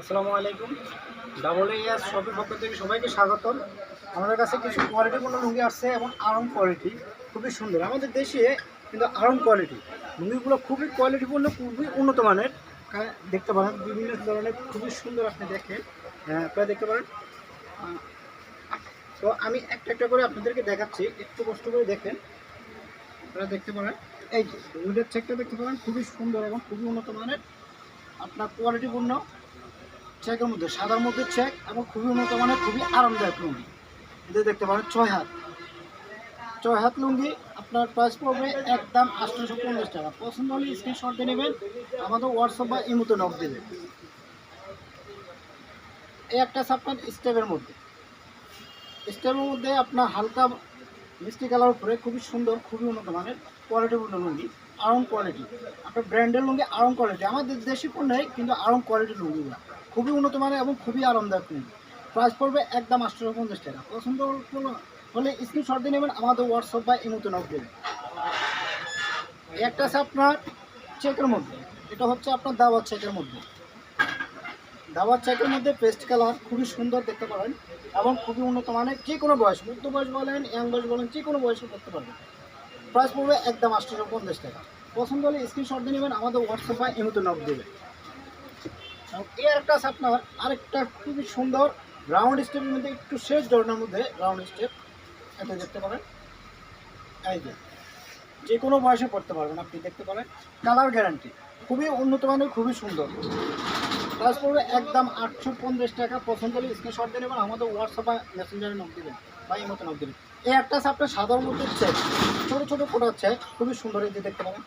আসসালামু আলাইকুম। Double S শপের পক্ষ থেকে সবাইকে স্বাগতম। আমাদের কাছে কিছু কোয়ালিটিপূর্ণ লুঙ্গি আসছে এবং আরাম কোয়ালিটি খুবই সুন্দর। আমাদের দেশে কিন্তু আরাম কোয়ালিটি লুঙ্গিগুলো খুবই কোয়ালিটিপূর্ণ খুবই উন্নত মানের। দেখতে পারেন, বিভিন্ন ধরনের খুবই সুন্দর আপনি দেখেন। হ্যাঁ আপনারা দেখতে পারেন। তো আমি একটা একটা করে আপনাদেরকে দেখাচ্ছি। একটু কষ্ট করে দেখেন। আপনারা দেখতে পারেন। এই যে লুঙ্গিটার চেকটা দেখতে পারেন। খুবই সুন্দর এবং খুবই উন্নত মানের। আপনার কোয়ালিটিপূর্ণ চেকের মধ্যে, সাদার মধ্যে চেক এবং খুবই উন্নত মানের, খুবই আরামদায়ক লুঙ্গি। এদের দেখতে পারেন ছয় হাত। ছয় হাত লুঙ্গি, আপনার প্রাইস পড়বে একদম আটশোশো পঞ্চাশ টাকা। পছন্দ হলে স্ক্রিনশট দিয়ে নেবেন, আমাদের হোয়াটসঅ্যাপ বা ইমোতে নক দেবেন। এই একটা আপনার স্টেপের মধ্যে। স্টেপের মধ্যে আপনার হালকা মিষ্টি কালার উপরে খুবই সুন্দর, খুবই উন্নত মানের কোয়ালিটিপূর্ণ লুঙ্গি, আরং কোয়ালিটি আপনার ব্র্যান্ডের লুঙ্গি আরং কোয়ালিটি আমাদের দেশি পণ্যই কিন্তু আরং কোয়ালিটির লুঙ্গিগুলো। খুবই উন্নত মানের এবং খুবই আরামদায়ক লুঙ্গি প্রাইস পড়বে একদম আটশো পঞ্চাশ টাকা। পছন্দ হলো- স্ক্রিনশট দিয়ে নেবেন আমাদের হোয়াটসঅ্যাপ বা ইমোতে নক দেবেন। একটা আছে আপনার চেকের মধ্যে। এটা হচ্ছে আপনার দাওয়াত চেকের মধ্যে। দাবার চেকের মধ্যে পেস্ট কালার খুবই সুন্দর দেখতে পারেন এবং খুবই উন্নত মানের যে কোনো বয়স মধ্য বয়স বলেন ইয়াং বয়স বলেন যে কোনো বয়সে করতে পারবেন প্রাইস পড়বে একদম আটশোশো পঞ্চাশ টাকা। পছন্দ হলে স্ক্রিনশট দিয়ে নেবেন আমাদের হোয়াটসঅ্যাপ বা এমনিতে নক দেবে এবং এর একটা আপনার, আরেকটা খুবই সুন্দর রাউন্ড স্টেপের মধ্যে একটু শেষ জর্নার মধ্যে রাউন্ড স্টেপ এটা দেখতে পারেন এই যে যে কোনো বয়সে পড়তে পারবেন আপনি, দেখতে পারেন কালার গ্যারান্টি খুবই উন্নত মানের, খুবই সুন্দর। প্রাইস পড়বে একদম আটশো পঞ্চাশ টাকা। পছন্দ হলে স্ক্রিনশট দিয়ে নেবেন, আমাদের হোয়াটসঅ্যাপ মেসেঞ্জারে নক দেবেন, বা এই মতো নক দেবেন। এই একটা আছে আপনার সাধারণ মধ্যে চেক ছোটো ছোটো ফোটা চেক খুবই সুন্দর এই যে দেখতে পাবেন।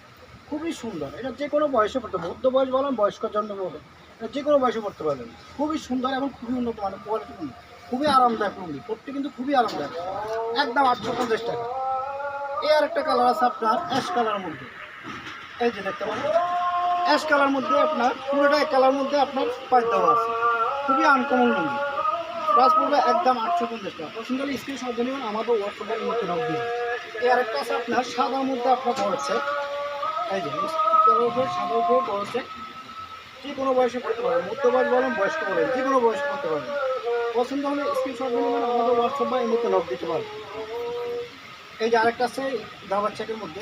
খুবই সুন্দর, এটা যে কোনো বয়সে পড়তে মধ্য বয়স বলেন, বয়স্ক জন্য বলেন যে কোনো বয়সে পড়তে পারবেন। খুবই সুন্দর এবং খুবই উন্নত মানের কোয়ালিটি খুবই আরামদায়ক লুঙ্গি পড়তে কিন্তু খুবই আরামদায়ক। একদম আটশো পঞ্চাশ টাকা। এই আর একটা কালার আছে আপনার অ্যাশ কালারের মধ্যে। এই যে দেখতে পাবেন অ্যাশ কালার মধ্যে আপনার পুরোটা কালার মধ্যে আপনার পাঁচ দেওয়া আছে। খুবই আনকমন লুঙ্গি। প্রাইস পড়বে একদম আটশো পঞ্চাশ টাকা। পছন্দ হলে দিয়ে নেবেন, আমাদের হোয়াটসঅ্যাপের মধ্যে নক দিন এই আরেকটা আছে আপনার সাদার মধ্যে আপনার পড়ছে এই যে, সাদার উপরে, সাদার পড়ছে যে কোনো বয়সে পড়তে পারবেন? মধ্য বয়স বলেন, বয়স্ক বলেন, যে কোনো বয়সে পড়তে পারবেন। পছন্দ হলে স্ক্রিন শট দিয়ে নেবেন আমাদের হোয়াটসঅ্যাপ বা এই মধ্যে নক দিতে পারবেন এই যে আরেকটা আছে, দাবার চেকের মধ্যে।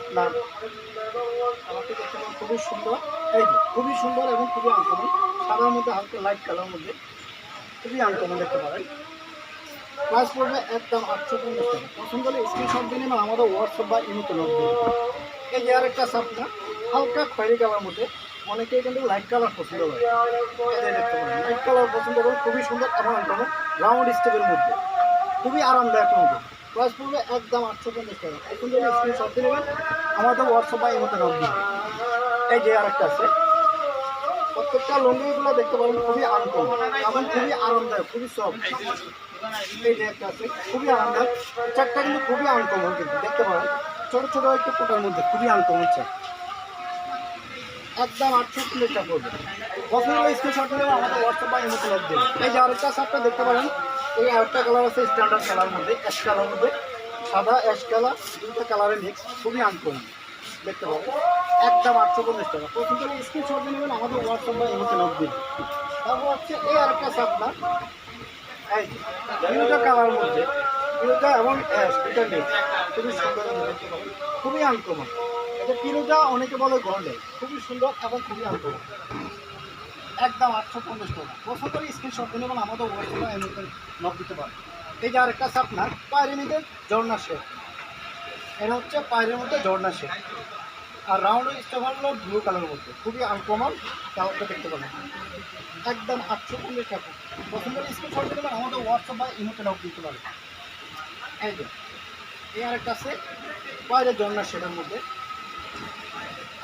আপনার আমাকে দেখতে পাবেন খুবই সুন্দর। এই যে, খুবই সুন্দর এবং খুবই আনকমন। সাদার মধ্যে হালকা লাইট কালার মধ্যে। খুবই আনকমন দেখতে পারেন। প্রাইস পড়বে একদম আটশো পঞ্চাশ টাকা। পছন্দ হলে স্ক্রিনশট দিয়ে নেবেন আমাদের হোয়াটসঅ্যাপ বা ইমোতে লোক দেবেন এই যে আরেকটা আছে আপনার, হালকা খয়েরি কালার মধ্যে। অনেকে কিন্তু লাইট কালার পছন্দ করে। এই লাইট কালার পছন্দ করে, খুবই সুন্দর এবং রাউন্ড স্টেপের মধ্যে। খুবই আরামদায়ক মধ্যে প্রাইস পড়বে একদম আটশো পঞ্চাশ টাকা। এখন যদি স্ক্রিনশট দিয়ে নেবেন আমাদের হোয়াটসঅ্যাপ বা ইমোতে লোক দিবেন এই যে আরেকটা আছে। প্রত্যেকটা লুঙ্গিগুলো দেখতে পাবেন, খুবই আনকমন এবং খুবই আরামদায়ক, খুবই সফট এই যে একটা আছে, খুবই আরামদায়ক। চারটা কিন্তু খুবই আনকমন কিন্তু, দেখতে পাবেন। ছোটো ছোটো একটু কোটার মধ্যে, খুবই আনকমন চার। একদম আটশো প্লেটটা পড়বে হলে স্ক্রিনশট নিলে আমাদের হোয়াটসঅ্যাপ বা ইমোতে লগ দেবে। এই যে আরেকটা শার্টটা দেখতে পারেন, এই আরেকটা কালার আছে স্ট্যান্ডার্ড কালার মধ্যে অ্যাশ কালার মধ্যে। সাদা অ্যাশ কালার দুটো কালারের মিক্স খুবই আনকমন দেখতে পাবেন। একদম আটশো পঞ্চাশ টাকা। প্রথম থেকে স্ক্রিনশট দিয়ে নেবেন আমাদের হোয়াটসঅ্যাপ বা ইমোতে লগ দিন তারপর হচ্ছে এই আরেকটা আপনার, এই দুটো কালার মধ্যে পিরোজা এবং অ্যাশ দুটা মিক্স খুবই সুন্দর খুবই আনকমন এটা পিরোজা অনেকে বলে গন্ডে খুবই সুন্দর এবং খুবই আনকমন একদম আটশো পঞ্চাশ টাকা। প্রথম করে স্ক্রিনশট দিয়ে নেবেন আমাদের হোয়াটসঅ্যাপে এমনিতে নক দিতে পারেন এই যে আরেকটা আছে আপনার, পায়ের মধ্যে ঝর্ণা শেপ এটা হচ্ছে পায়ের মধ্যে ঝর্ণা শেপ আর রাউন্ড স্টেফার হলো ব্লু কালারের মধ্যে। খুবই আনকমন কালারটা দেখতে পাবেন। একদম আটশো পঞ্চাশ টাকা। প্রথম করে স্ক্রিনশট দিয়ে নেবেন আমাদের হোয়াটসঅ্যাপ বা ইমোতে নক দিতে পারেন এই যে, এই আরেকটা আছে পায়ের ঝর্ণা শেপের মধ্যে।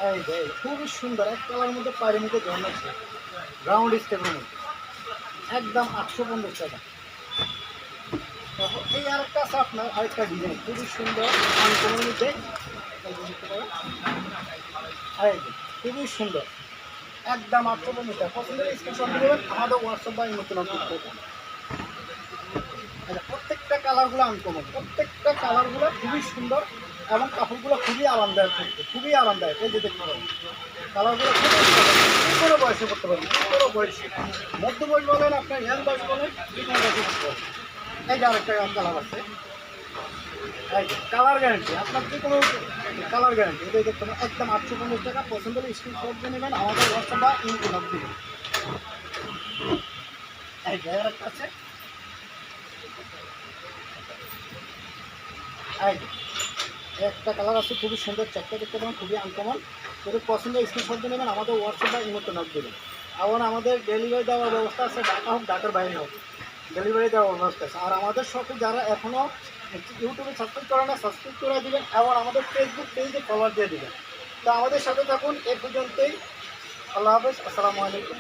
এই, খুবই সুন্দর এক কালার মধ্যে পায়ের মধ্যে শেপ রাউন্ড স্টেপের মধ্যে। একদম আটশো পঞ্চাশ টাকা। এই আরেকটা আছে আপনার আরেকটা ডিজাইন খুবই সুন্দর খুবই সুন্দর। একদম আটশো পঞ্চাশ টাকা। পছন্দের স্ক্রিনশট দেবেন আমাদের হোয়াটসঅ্যাপ বা নতুন প্রত্যেকটা কালারগুলো আনকমন প্রত্যেকটা কালারগুলো খুবই সুন্দর এবং কাপড়গুলো খুবই আরামদায়ক থাকবে খুবই আরামদায়ক, এই যে দেখতে পাবেন কালারগুলো খুব যে কোনো বয়সে করতে পারবেন কোনো বয়সে। মধ্য বয়স বলেন আপনার ইয়াং বয়স বলেন কোনো বয়সে করতে পারবেন। এই যে আরেকটা কালার আছে। কালার গ্যারান্টি আপনার যে কোনো কালার গ্যারান্টি এটা দেখতে পাবেন একদম আটশো পঞ্চাশ টাকা, পছন্দ হলে স্ক্রিন শট দিয়ে নেবেন, আমাদের হোয়াটসঅ্যাপ বা ইমেল নাম দিবেন এই যে আরেকটা আছে। এই একটা কালার আছে, খুবই সুন্দর, চারটা দেখতে পাবেন, খুবই আনকমন যদি পছন্দ স্ক্রিনশট দিয়ে নেবেন, আমাদের হোয়াটসঅ্যাপ বা ইমোতে নক দেবেন। আবার আমাদের ডেলিভারি দেওয়ার ব্যবস্থা আছে, ঢাকা হোক, ঢাকার বাইরে হোক ডেলিভারি দেওয়ার ব্যবস্থা আছে। আর আমাদের শপে যারা এখনও ইউটিউবে সাবস্ক্রাইব করে না সাবস্ক্রাইব করে দিবেন, এবং আমাদের ফেসবুক পেজে ফলোয়ার দিয়ে দেবেন। তো আমাদের সাথে থাকুন, এ পর্যন্তই। আল্লাহ হাফেজ, আসসালামু আলাইকুম